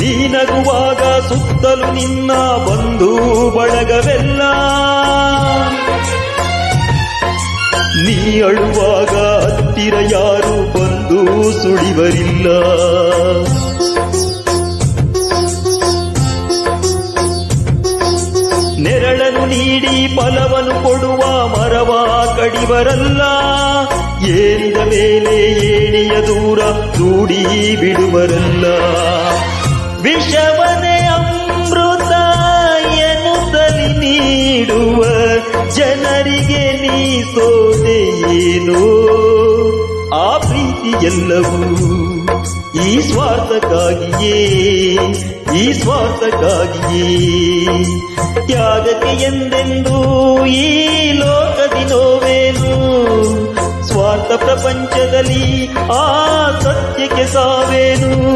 ನೀನಗುವಾಗ ಸುತ್ತಲು ನಿನ್ನ ಬಂಧು ಬಳಗವೆಲ್ಲ. ನೀ ಅಳುವಾಗ ಹತ್ತಿರ ಯಾರು ಬಂದು ಸುಳಿವರಿಲ್ಲ. ನೆರಳನ್ನು ನೀಡಿ ಫಲವನ್ನು ಕೊಡುವ ಮರವ ಕಡಿವರಲ್ಲ. ಏರಿದ ಮೇಲೆ ಏಣಿಯ ದೂರ ದೂಡಿ ಬಿಡುವರಲ್ಲ. ವಿಷವನೆ ಅಮೃತ ಎನ್ನುತ್ತಲಿ ನೀಡುವ ಜನರಿಗೆ ನೀ ಸೋದೆ ಏನು? ಆ ಪ್ರೀತಿ ಎಲ್ಲವೂ ಈ ಸ್ವಾರ್ಥಕ್ಕಾಗಿಯೇ ಈ ಸ್ವಾರ್ಥಕ್ಕಾಗಿಯೇ. ತ್ಯಾಗಕ್ಕೆ ಎಂದೆಂದು ಈ ಲೋಕದಿ ನೋವೇನು? ಸ್ವಾರ್ಥ ಪ್ರಪಂಚದಲ್ಲಿ ಆ ಸತ್ಯಕ್ಕೆ ಸಾವೇನು?